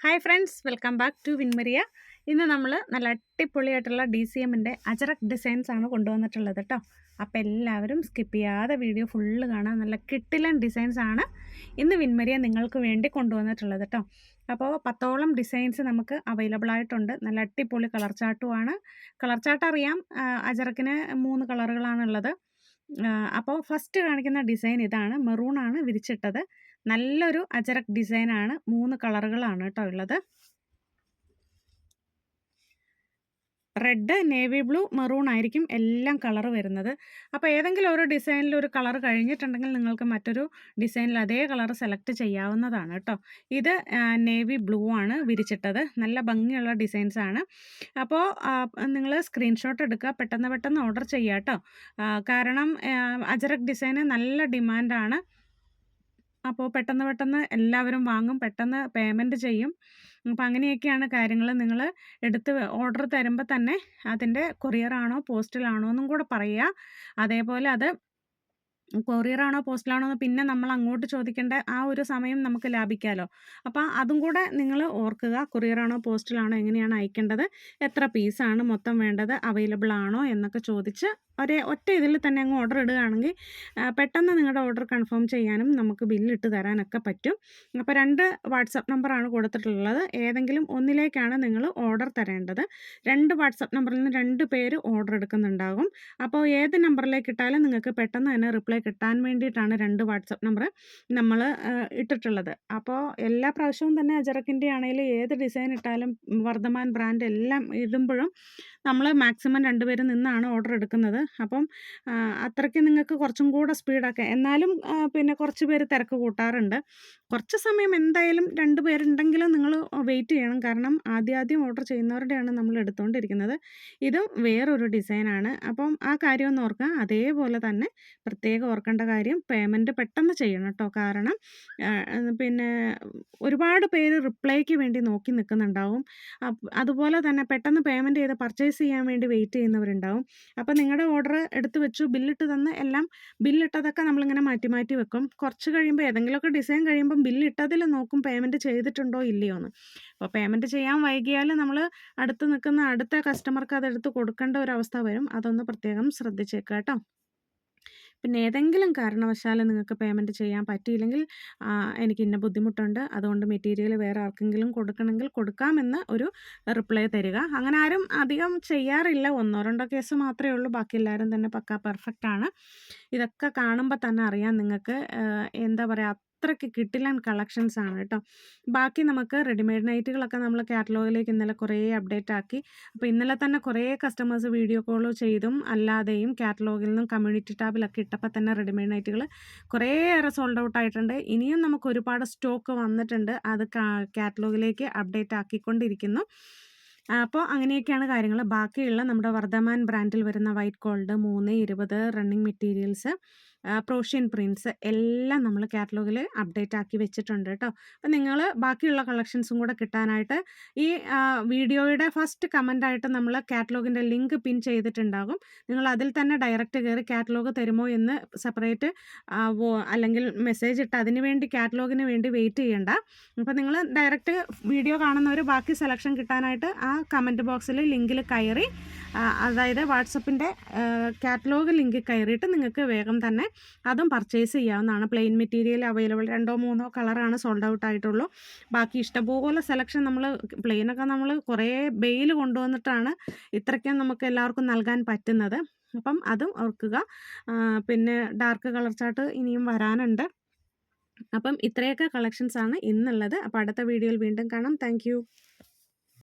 Hi friends welcome back to വിൻമരിയ ഇന്ന് നമ്മൾ നല്ല അടിപൊളിയായിട്ടുള്ള ഡി സി എമ്മിന്റെ അജറക് ഡിസൈൻസ് ആണ് കൊണ്ടുവന്നിട്ടുള്ളത് കേട്ടോ അപ്പോൾ എല്ലാവരും സ്കിപ്പ് ചെയ്യാതെ വീഡിയോ ഫുള്ള് കാണാൻ നല്ല കിട്ടിലൻ ഡിസൈൻസ് ആണ് ഇന്ന് വിൻമരിയ നിങ്ങൾക്ക് വേണ്ടി കൊണ്ടുവന്നിട്ടുള്ളത് കേട്ടോ അപ്പോൾ പത്തോളം ഡിസൈൻസ് നമുക്ക് അവൈലബിൾ ആയിട്ടുണ്ട്. നല്ല അടിപൊളി കളർ ചാട്ടുമാണ് കളർ ചാട്ട് അറിയാം അജറക്കിന് മൂന്ന് കളറുകളാണുള്ളത് അപ്പോൾ ഫസ്റ്റ് കാണിക്കുന്ന ഡിസൈൻ ഇതാണ്. മെറൂൺ ആണ് വിരിച്ചിട്ടത്. നല്ലൊരു അജറക് ഡിസൈനാണ് മൂന്ന് കളറുകളാണ് കേട്ടോ ഉള്ളത്. റെഡ് നേവി ബ്ലൂ മെറൂൺ ആയിരിക്കും എല്ലാം കളർ വരുന്നത്. അപ്പോൾ ഏതെങ്കിലും ഒരു ഡിസൈനിൽ ഒരു കളർ കഴിഞ്ഞിട്ടുണ്ടെങ്കിൽ നിങ്ങൾക്ക് മറ്റൊരു ഡിസൈനിൽ അതേ കളർ സെലക്ട് ചെയ്യാവുന്നതാണ് കേട്ടോ. ഇത് നേവി ബ്ലൂ ആണ് വിരിച്ചിട്ടത്. നല്ല ഭംഗിയുള്ള ഡിസൈൻസ് ആണ്. അപ്പോൾ നിങ്ങൾ സ്ക്രീൻഷോട്ട് എടുക്കുക. പെട്ടെന്ന് പെട്ടെന്ന് ഓർഡർ ചെയ്യുക കേട്ടോ. കാരണം അജറക് ഡിസൈന് നല്ല ഡിമാൻഡാണ്. അപ്പോൾ പെട്ടെന്ന് പെട്ടെന്ന് എല്ലാവരും വാങ്ങും പെട്ടെന്ന് പേയ്മെന്റ് ചെയ്യും. അപ്പോൾ അങ്ങനെയൊക്കെയാണ് കാര്യങ്ങൾ നിങ്ങൾ എടുത്ത് ഓർഡർ തരുമ്പോൾ തന്നെ അതിന്റെ കൊറിയറാണോ പോസ്റ്റിലാണോ എന്നും കൂടെ പറയുക അതേപോലെ അത് കൊറിയറാണോ പോസ്റ്റിലാണോ എന്ന് പിന്നെ നമ്മൾ അങ്ങോട്ട് ചോദിക്കേണ്ട ആ ഒരു സമയം നമുക്ക് ലാഭിക്കാമല്ലോ അപ്പോൾ അതും കൂടെ നിങ്ങൾ ഓർക്കുക കൊറിയറാണോ പോസ്റ്റിലാണോ എങ്ങനെയാണ് അയക്കേണ്ടത് എത്ര പീസാണ് മൊത്തം വേണ്ടത് അവൈലബിൾ ആണോ എന്നൊക്കെ ചോദിച്ച് ഒരേ ഒറ്റ ഇതിൽ തന്നെ അങ്ങ് ഓർഡർ ഇടുകയാണെങ്കിൽ പെട്ടെന്ന് നിങ്ങളുടെ ഓർഡർ കൺഫേം ചെയ്യാനും നമുക്ക് ബില്ലിട്ട് തരാനൊക്കെ പറ്റും. അപ്പോൾ രണ്ട് വാട്സപ്പ് നമ്പറാണ് കൊടുത്തിട്ടുള്ളത്. ഏതെങ്കിലും ഒന്നിലേക്കാണ് നിങ്ങൾ ഓർഡർ തരേണ്ടത്. രണ്ട് വാട്സപ്പ് നമ്പറിൽ നിന്ന് രണ്ട് പേര് ഓർഡർ എടുക്കുന്നുണ്ടാകും. അപ്പോൾ ഏത് നമ്പറിലേക്ക് ഇട്ടാലും നിങ്ങൾക്ക് പെട്ടെന്ന് തന്നെ റിപ്ലൈ കിട്ടാൻ വേണ്ടിയിട്ടാണ് രണ്ട് വാട്സപ്പ് നമ്പർ നമ്മൾ ഇട്ടിട്ടുള്ളത്. അപ്പോൾ എല്ലാ പ്രാവശ്യവും തന്നെ അജറക്കിന്റെ ആണെങ്കിലും ഏത് ഡിസൈൻ ഇട്ടാലും വർദ്ധമാൻ ബ്രാൻഡ് എല്ലാം ഇടുമ്പോഴും നമ്മൾ മാക്സിമം രണ്ടുപേരും നിന്നാണ് ഓർഡർ എടുക്കുന്നത്. അപ്പം അത്രയ്ക്ക് നിങ്ങൾക്ക് കുറച്ചും കൂടെ സ്പീഡൊക്കെ. എന്നാലും പിന്നെ കുറച്ച് പേര് തിരക്ക് കൂട്ടാറുണ്ട്. കുറച്ച് സമയം എന്തായാലും രണ്ട് പേരുണ്ടെങ്കിലും നിങ്ങൾ വെയിറ്റ് ചെയ്യണം. കാരണം ആദ്യാദ്യം ആദ്യം ഓർഡർ ചെയ്യുന്നവരുടെയാണ് നമ്മൾ എടുത്തുകൊണ്ടിരിക്കുന്നത് ഇത് വേറൊരു ഡിസൈനാണ്. അപ്പം ആ കാര്യം ഒന്ന് ഓർക്കുക. അതേപോലെ തന്നെ പ്രത്യേകം ഓർക്കേണ്ട കാര്യം പേയ്മെന്റ് പെട്ടെന്ന് ചെയ്യണം കേട്ടോ. കാരണം പിന്നെ ഒരുപാട് പേര് റിപ്ലൈക്ക് വേണ്ടി നോക്കി നിൽക്കുന്നുണ്ടാവും. അതുപോലെ തന്നെ പെട്ടെന്ന് പേയ്മെന്റ് ചെയ്ത് പർച്ചേസ് ചെയ്യാൻ വേണ്ടി വെയിറ്റ് ചെയ്യുന്നവരുണ്ടാവും. അപ്പോൾ നിങ്ങളുടെ ഓർഡർ എടുത്ത് വെച്ചു ബില്ലിട്ട് തന്ന് എല്ലാം ബില്ലിട്ടതൊക്കെ നമ്മളിങ്ങനെ മാറ്റി മാറ്റി വെക്കും. കുറച്ച് കഴിയുമ്പോൾ ഏതെങ്കിലുമൊക്കെ ഡിസൈൻ കഴിയുമ്പം ബില്ലിട്ടതിൽ നോക്കും പേയ്മെന്റ് ചെയ്തിട്ടുണ്ടോ ഇല്ലയോ എന്ന്. അപ്പോൾ പേയ്മെന്റ് ചെയ്യാൻ വൈകിയാൽ നമ്മൾ അടുത്ത് നിൽക്കുന്ന അടുത്ത കസ്റ്റമർക്ക് അതെടുത്ത് കൊടുക്കേണ്ട ഒരു അവസ്ഥ വരും. അതൊന്ന് പ്രത്യേകം ശ്രദ്ധിച്ചേക്കാം കേട്ടോ പിന്നെ ഏതെങ്കിലും കാരണവശാൽ നിങ്ങൾക്ക് പേയ്മെന്റ് ചെയ്യാൻ പറ്റിയില്ലെങ്കിൽ എനിക്ക് ഇന്ന ബുദ്ധിമുട്ടുണ്ട്. അതുകൊണ്ട് മെറ്റീരിയൽ വേറെ ആർക്കെങ്കിലും കൊടുക്കണമെങ്കിൽ കൊടുക്കാമെന്ന് ഒരു റിപ്ലൈ തരിക. അങ്ങനെ ആരും അധികം ചെയ്യാറില്ല. ഒന്നോ രണ്ടോ കേസ് മാത്രമേ ഉള്ളൂ. ബാക്കി എല്ലാവരും തന്നെ പക്ക പെർഫെക്റ്റ് ആണ്. ഇതൊക്കെ കാണുമ്പോൾ തന്നെ അറിയാം നിങ്ങൾക്ക് എന്താ പറയുക അത്രയ്ക്ക് കിട്ടില്ല കളക്ഷൻസ് ആണ് കേട്ടോ. ബാക്കി നമുക്ക് റെഡിമെയ്ഡ് നൈറ്റുകളൊക്കെ നമ്മൾ കാറ്റലോഗിലേക്ക് ഇന്നലെ കുറേ അപ്ഡേറ്റ് ആക്കി. അപ്പോൾ ഇന്നലെ തന്നെ കുറേ കസ്റ്റമേഴ്സ് വീഡിയോ കോൾ ചെയ്തും അല്ലാതെയും കാറ്റലോഗിൽ നിന്നും കമ്മ്യൂണിറ്റി ടാബിലൊക്കെ ഇട്ടപ്പോൾ തന്നെ റെഡിമെയ്ഡ് നൈറ്റുകൾ കുറേയേറെ സോൾഡ് ഔട്ട് ആയിട്ടുണ്ട്. ഇനിയും നമുക്ക് ഒരുപാട് സ്റ്റോക്ക് വന്നിട്ടുണ്ട്. അത് കാറ്റലോഗിലേക്ക് അപ്ഡേറ്റ് ആക്കിക്കൊണ്ടിരിക്കുന്നു. അപ്പോൾ അങ്ങനെയൊക്കെയാണ് കാര്യങ്ങൾ ബാക്കിയുള്ള നമ്മുടെ വർദ്ധമാൻ ബ്രാൻഡിൽ വരുന്ന വൈറ്റ് ഗോൾഡ് മൂന്ന് ഇരുപത് റണ്ണിങ് മെറ്റീരിയൽസ് പ്രോഷ്യൻ പ്രിൻസ് എല്ലാം നമ്മൾ കാറ്റലോഗിൽ അപ്ഡേറ്റ് ആക്കി വെച്ചിട്ടുണ്ട് കേട്ടോ അപ്പം നിങ്ങൾ ബാക്കിയുള്ള കളക്ഷൻസും കൂടെ കിട്ടാനായിട്ട് ഈ വീഡിയോയുടെ ഫസ്റ്റ് കമന്റായിട്ട് നമ്മൾ കാറ്റലോഗിന്റെ ലിങ്ക് പിൻ ചെയ്തിട്ടുണ്ടാകും. നിങ്ങൾ അതിൽ തന്നെ ഡയറക്റ്റ് കയറി കാറ്റലോഗ് തരുമോ എന്ന് സെപ്പറേറ്റ് അല്ലെങ്കിൽ മെസ്സേജ് ഇട്ട് അതിന് വേണ്ടി കാറ്റലോഗിന് വേണ്ടി വെയിറ്റ് ചെയ്യേണ്ട. അപ്പോൾ നിങ്ങൾ ഡയറക്റ്റ് വീഡിയോ കാണുന്നവർ ബാക്കി സെലക്ഷൻ കിട്ടാനായിട്ട് ആ കമന്റ് ബോക്സിൽ ലിങ്കിൽ കയറി അതായത് വാട്സപ്പിന്റെ കാറ്റലോഗ് ലിങ്കിൽ കയറിയിട്ട് നിങ്ങൾക്ക് വേഗം തന്നെ അതും പർച്ചേസ് ചെയ്യാവുന്നതാണ്. പ്ലെയിൻ മെറ്റീരിയൽ അവൈലബിൾ രണ്ടോ മൂന്നോ കളറാണ് സോൾഡ് ഔട്ട് ആയിട്ടുള്ളൂ. ബാക്കി ഇഷ്ടംപോലെ സെലക്ഷൻ നമ്മൾ പ്ലെയിനൊക്കെ നമ്മൾ കുറേ ബെയിൽ കൊണ്ടുവന്നിട്ടാണ് ഇത്രയ്ക്കും നമുക്ക് എല്ലാവർക്കും നൽകാൻ പറ്റുന്നത്. അപ്പം അതും ഓർക്കുക. പിന്നെ ഡാർക്ക് കളർ ചാർട്ട് ഇനിയും വരാനുണ്ട്. അപ്പം ഇത്രയൊക്കെ കളക്ഷൻസാണ് ഇന്നുള്ളത്. അപ്പോൾ അടുത്ത വീഡിയോയിൽ വീണ്ടും കാണാം. താങ്ക്